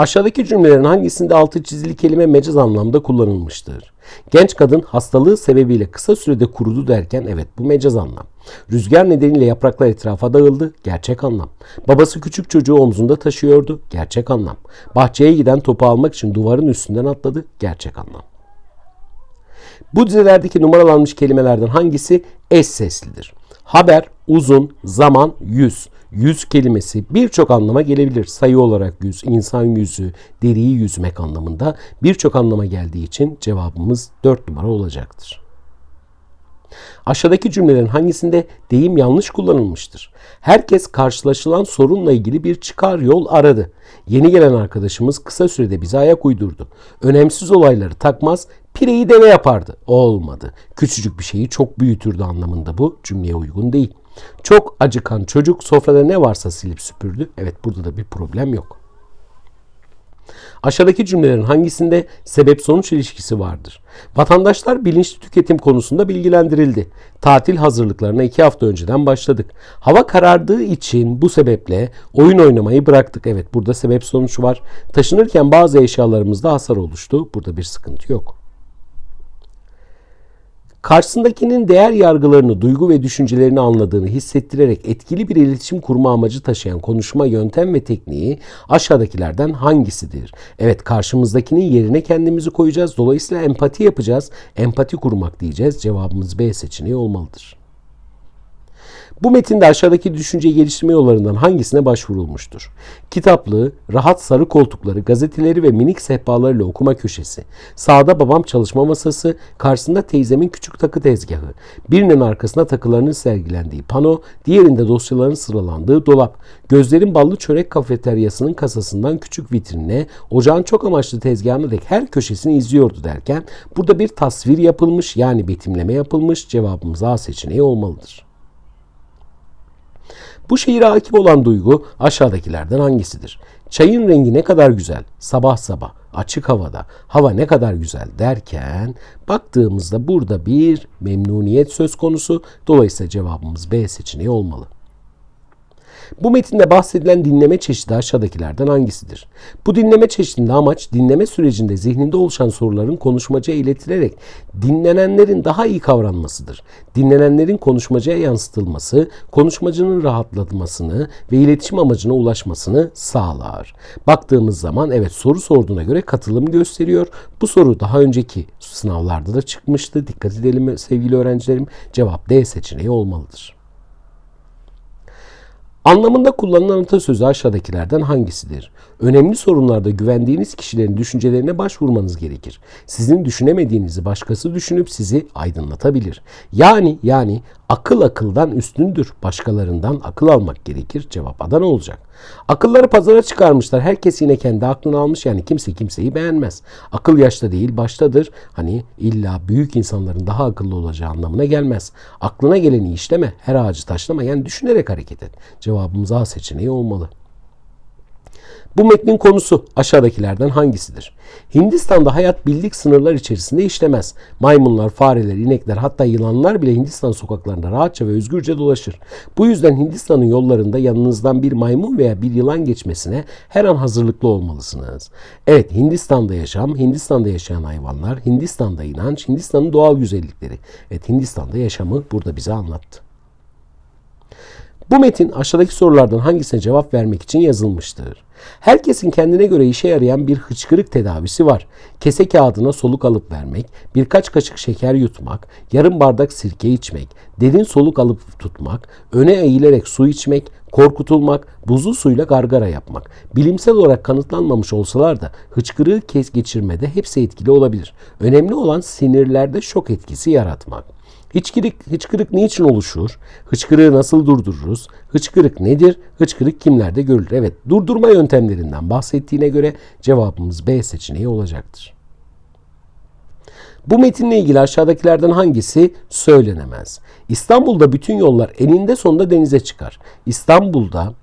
Aşağıdaki cümlelerin hangisinde altı çizili kelime mecaz anlamda kullanılmıştır? Genç kadın hastalığı sebebiyle kısa sürede kurudu derken evet bu mecaz anlam. Rüzgar nedeniyle yapraklar etrafa dağıldı gerçek anlam. Babası küçük çocuğu omzunda taşıyordu gerçek anlam. Bahçeye giden topu almak için duvarın üstünden atladı gerçek anlam. Bu dizelerdeki numaralanmış kelimelerden hangisi eş seslidir? Haber, uzun, zaman, yüz. Yüz kelimesi birçok anlama gelebilir. Sayı olarak yüz, insan yüzü, deriyi yüzmek anlamında birçok anlama geldiği için cevabımız 4 numara olacaktır. Aşağıdaki cümlelerin hangisinde deyim yanlış kullanılmıştır? Herkes karşılaşılan sorunla ilgili bir çıkar yol aradı. Yeni gelen arkadaşımız kısa sürede bize ayak uydurdu. Önemsiz olayları takmaz, pireyi deve yapardı. Olmadı. Küçücük bir şeyi çok büyütürdü anlamında bu cümleye uygun değil. Çok acıkan çocuk sofrada ne varsa silip süpürdü. Evet burada da bir problem yok. Aşağıdaki cümlelerin hangisinde sebep sonuç ilişkisi vardır? Vatandaşlar bilinçli tüketim konusunda bilgilendirildi. Tatil hazırlıklarına iki hafta önceden başladık. Hava karardığı için bu sebeple oyun oynamayı bıraktık. Evet burada sebep sonuç var. Taşınırken bazı eşyalarımızda hasar oluştu. Burada bir sıkıntı yok. Karşısındakinin değer yargılarını, duygu ve düşüncelerini anladığını hissettirerek etkili bir iletişim kurma amacı taşıyan konuşma yöntem ve tekniği aşağıdakilerden hangisidir? Evet karşımızdakinin yerine kendimizi koyacağız. Dolayısıyla empati yapacağız. Empati kurmak diyeceğiz. Cevabımız B seçeneği olmalıdır. Bu metinde aşağıdaki düşünce geliştirme yollarından hangisine başvurulmuştur? Kitaplığı, rahat sarı koltukları, gazeteleri ve minik sehpalarıyla okuma köşesi, sağda babam çalışma masası, karşısında teyzemin küçük takı tezgahı, birinin arkasına takılarının sergilendiği pano, diğerinde dosyaların sıralandığı dolap, gözlerin ballı çörek kafeteryasının kasasından küçük vitrinine, ocağın çok amaçlı tezgahına dek her köşesini izliyordu derken, burada bir tasvir yapılmış yani betimleme yapılmış cevabımız A seçeneği olmalıdır. Bu şehire hakim olan duygu aşağıdakilerden hangisidir? Çayın rengi ne kadar güzel, sabah sabah, açık havada, hava ne kadar güzel derken baktığımızda burada bir memnuniyet söz konusu. Dolayısıyla cevabımız B seçeneği olmalı. Bu metinde bahsedilen dinleme çeşidi aşağıdakilerden hangisidir? Bu dinleme çeşidinde amaç dinleme sürecinde zihninde oluşan soruların konuşmacıya iletilerek dinlenenlerin daha iyi kavranmasıdır. Dinlenenlerin konuşmacıya yansıtılması, konuşmacının rahatlatmasını ve iletişim amacına ulaşmasını sağlar. Baktığımız zaman evet soru sorduğuna göre katılım gösteriyor. Bu soru daha önceki sınavlarda da çıkmıştı. Dikkat edelim sevgili öğrencilerim. Cevap D seçeneği olmalıdır. Anlamında kullanılan atasözü aşağıdakilerden hangisidir? Önemli sorunlarda güvendiğiniz kişilerin düşüncelerine başvurmanız gerekir. Sizin düşünemediğinizi başkası düşünüp sizi aydınlatabilir. Yani yani akıl akıldan üstündür. Başkalarından akıl almak gerekir. Cevap Adana olacak. Akılları pazara çıkarmışlar. Herkes yine kendi aklını almış. Yani kimse kimseyi beğenmez. Akıl yaşta değil baştadır. Hani illa büyük insanların daha akıllı olacağı anlamına gelmez. Aklına geleni işleme. Her ağacı taşlama. Yani düşünerek hareket et. Cevabımız A seçeneği olmalı. Bu metnin konusu aşağıdakilerden hangisidir? Hindistan'da hayat bildik sınırlar içerisinde işlemez. Maymunlar, fareler, inekler hatta yılanlar bile Hindistan sokaklarında rahatça ve özgürce dolaşır. Bu yüzden Hindistan'ın yollarında yanınızdan bir maymun veya bir yılan geçmesine her an hazırlıklı olmalısınız. Evet Hindistan'da yaşam, Hindistan'da yaşayan hayvanlar, Hindistan'da inanç, Hindistan'ın doğal güzellikleri. Evet Hindistan'da yaşamı burada bize anlattı. Bu metin aşağıdaki sorulardan hangisine cevap vermek için yazılmıştır? Herkesin kendine göre işe yarayan bir hıçkırık tedavisi var. Kese kağıdına soluk alıp vermek, birkaç kaşık şeker yutmak, yarım bardak sirke içmek, derin soluk alıp tutmak, öne eğilerek su içmek, korkutulmak, buzlu suyla gargara yapmak. Bilimsel olarak kanıtlanmamış olsalar da hıçkırığı kes geçirmede hepsi etkili olabilir. Önemli olan sinirlerde şok etkisi yaratmak. Hıçkırık, hıçkırık niçin oluşur? Hıçkırığı nasıl durdururuz? Hıçkırık nedir? Hıçkırık kimlerde görülür? Evet, durdurma yöntemlerinden bahsettiğine göre cevabımız B seçeneği olacaktır. Bu metinle ilgili aşağıdakilerden hangisi söylenemez? İstanbul'da bütün yollar eninde sonunda denize çıkar. İstanbul'da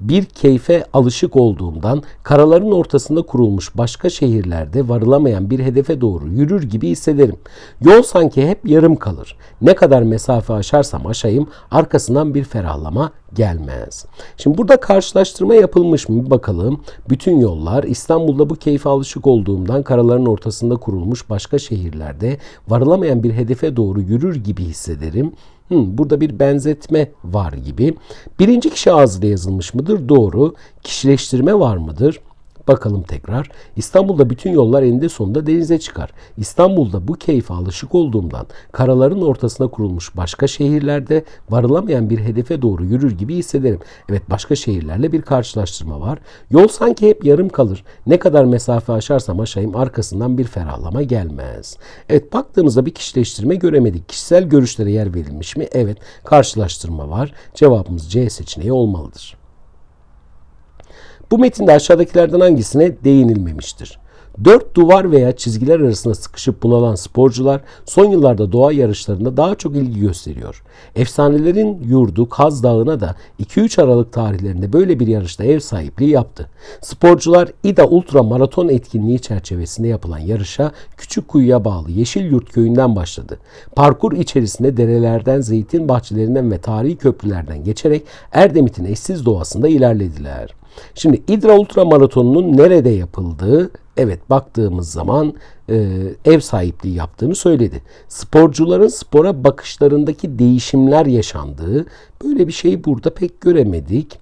bir keyfe alışık olduğumdan karaların ortasında kurulmuş başka şehirlerde varılamayan bir hedefe doğru yürür gibi hissederim. Yol sanki hep yarım kalır. Ne kadar mesafe aşarsam aşayım arkasından bir ferahlama gelmez. Şimdi burada karşılaştırma yapılmış mı bakalım. Bütün yollar İstanbul'da bu keyfe alışık olduğumdan karaların ortasında kurulmuş başka şehirlerde varılamayan bir hedefe doğru yürür gibi hissederim. Hmm, burada bir benzetme var gibi. Birinci kişi ağzıyla yazılmış mıdır? Doğru. Kişileştirme var mıdır? Bakalım tekrar. İstanbul'da bütün yollar eninde sonunda denize çıkar. İstanbul'da bu keyfe alışık olduğumdan karaların ortasına kurulmuş başka şehirlerde varılamayan bir hedefe doğru yürür gibi hissederim. Evet başka şehirlerle bir karşılaştırma var. Yol sanki hep yarım kalır. Ne kadar mesafe aşarsam aşayım arkasından bir ferahlama gelmez. Evet baktığımızda bir kişileştirme göremedik. Kişisel görüşlere yer verilmiş mi? Evet karşılaştırma var. Cevabımız C seçeneği olmalıdır. Bu metinde aşağıdakilerden hangisine değinilmemiştir? Dört duvar veya çizgiler arasında sıkışıp bunalan sporcular son yıllarda doğa yarışlarında daha çok ilgi gösteriyor. Efsanelerin yurdu Kaz Dağı'na da 2-3 Aralık tarihlerinde böyle bir yarışta ev sahipliği yaptı. Sporcular İDA Ultra Maraton etkinliği çerçevesinde yapılan yarışa Küçük Kuyu'ya bağlı Yeşilyurt köyünden başladı. Parkur içerisinde derelerden, zeytin bahçelerinden ve tarihi köprülerden geçerek Erdemit'in eşsiz doğasında ilerlediler. Şimdi İdra Ultra Maratonu'nun nerede yapıldığı evet baktığımız zaman e, ev sahipliği yaptığını söyledi. Sporcuların spora bakışlarındaki değişimler yaşandığı böyle bir şey burada pek göremedik.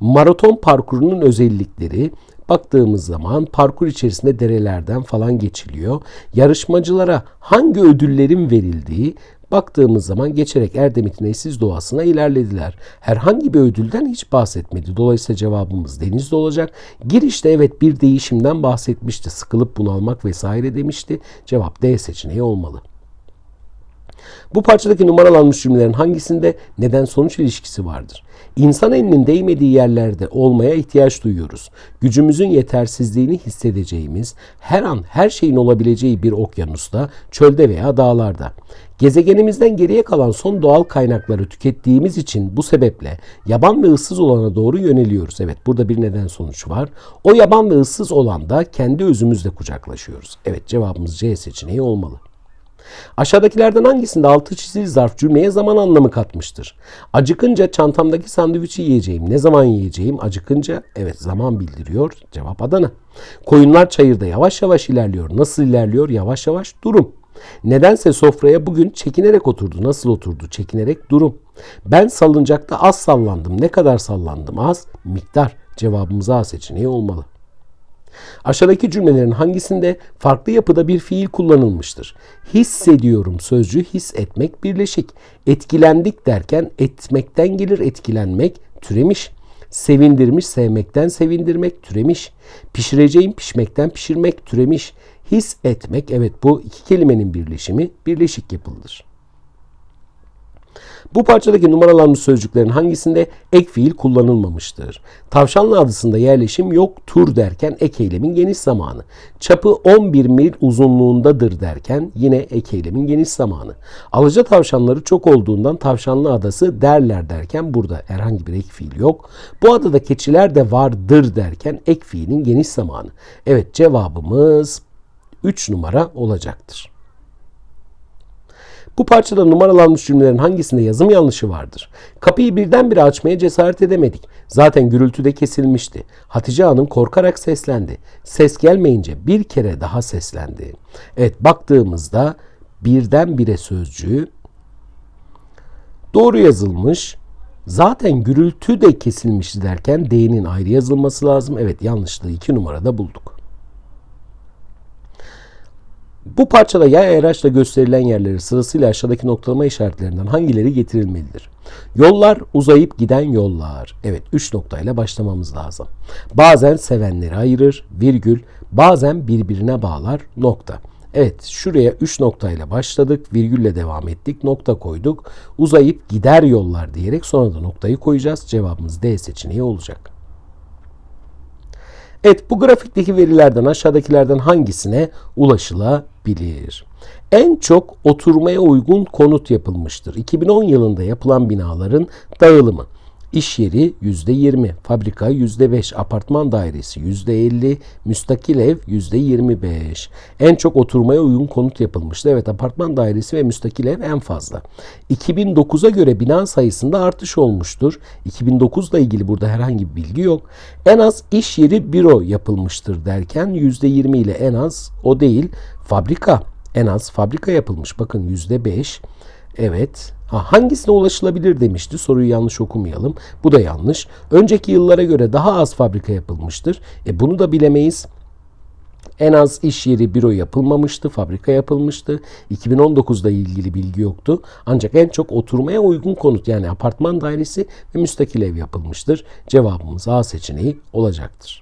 Maraton parkurunun özellikleri baktığımız zaman parkur içerisinde derelerden falan geçiliyor. Yarışmacılara hangi ödüllerin verildiği baktığımız zaman geçerek Erdemit'in eşsiz doğasına ilerlediler. Herhangi bir ödülden hiç bahsetmedi. Dolayısıyla cevabımız denizde olacak. Girişte evet bir değişimden bahsetmişti. Sıkılıp bunalmak vesaire demişti. Cevap D seçeneği olmalı. Bu parçadaki numaralanmış cümlelerin hangisinde neden sonuç ilişkisi vardır? İnsan elinin değmediği yerlerde olmaya ihtiyaç duyuyoruz. Gücümüzün yetersizliğini hissedeceğimiz, her an her şeyin olabileceği bir okyanusta, çölde veya dağlarda. Gezegenimizden geriye kalan son doğal kaynakları tükettiğimiz için bu sebeple yaban ve ıssız olana doğru yöneliyoruz. Evet burada bir neden sonuç var. O yaban ve ıssız olanda kendi özümüzle kucaklaşıyoruz. Evet cevabımız C seçeneği olmalı. Aşağıdakilerden hangisinde altı çizili zarf cümleye zaman anlamı katmıştır? Acıkınca çantamdaki sandviçi yiyeceğim. Ne zaman yiyeceğim? Acıkınca evet zaman bildiriyor. Cevap Adana. Koyunlar çayırda yavaş yavaş ilerliyor. Nasıl ilerliyor? Yavaş yavaş durum. Nedense sofraya bugün çekinerek oturdu. Nasıl oturdu? Çekinerek durum. Ben salıncakta az sallandım. Ne kadar sallandım? Az. Miktar. Cevabımız A seçeneği olmalı. Aşağıdaki cümlelerin hangisinde farklı yapıda bir fiil kullanılmıştır? Hissediyorum sözcüğü his etmek birleşik. Etkilendik derken etmekten gelir etkilenmek türemiş. Sevindirmiş sevmekten sevindirmek türemiş. Pişireceğim pişmekten pişirmek türemiş. His etmek evet bu iki kelimenin birleşimi birleşik yapılıdır. Bu parçadaki numaralanmış sözcüklerin hangisinde ek fiil kullanılmamıştır? Tavşanlı adısında yerleşim yok tur derken ek eylemin geniş zamanı. Çapı 11 mil uzunluğundadır derken yine ek eylemin geniş zamanı. Alıcı tavşanları çok olduğundan tavşanlı adası derler derken burada herhangi bir ek fiil yok. Bu adada keçiler de vardır derken ek fiilin geniş zamanı. Evet cevabımız 3 numara olacaktır. Bu parçada numaralanmış cümlelerin hangisinde yazım yanlışı vardır? Kapıyı birdenbire açmaya cesaret edemedik. Zaten gürültüde kesilmişti. Hatice Hanım korkarak seslendi. Ses gelmeyince bir kere daha seslendi. Evet baktığımızda birdenbire sözcüğü doğru yazılmış. Zaten gürültü de kesilmişti derken D'nin ayrı yazılması lazım. Evet yanlışlığı iki numarada bulduk. Bu parçada yay araçla gösterilen yerleri sırasıyla aşağıdaki noktalama işaretlerinden hangileri getirilmelidir? Yollar uzayıp giden yollar. Evet 3 noktayla başlamamız lazım. Bazen sevenleri ayırır, virgül, bazen birbirine bağlar, nokta. Evet şuraya 3 noktayla başladık, virgülle devam ettik, nokta koyduk. Uzayıp gider yollar diyerek sonra da noktayı koyacağız. Cevabımız D seçeneği olacak. Evet bu grafikteki verilerden aşağıdakilerden hangisine ulaşılabilir? En çok oturmaya uygun konut yapılmıştır. 2010 yılında yapılan binaların dağılımı. İş yeri %20, fabrika %5, apartman dairesi %50, müstakil ev %25. En çok oturmaya uygun konut yapılmıştı. Evet apartman dairesi ve müstakil ev en fazla. 2009'a göre bina sayısında artış olmuştur. 2009 ile ilgili burada herhangi bir bilgi yok. En az iş yeri büro yapılmıştır derken %20 ile en az o değil. Fabrika en az fabrika yapılmış. Bakın %5. Evet. Ha, hangisine ulaşılabilir demişti. Soruyu yanlış okumayalım. Bu da yanlış. Önceki yıllara göre daha az fabrika yapılmıştır. E bunu da bilemeyiz. En az iş yeri büro yapılmamıştı, fabrika yapılmıştı. 2019'da ilgili bilgi yoktu. Ancak en çok oturmaya uygun konut yani apartman dairesi ve müstakil ev yapılmıştır. Cevabımız A seçeneği olacaktır.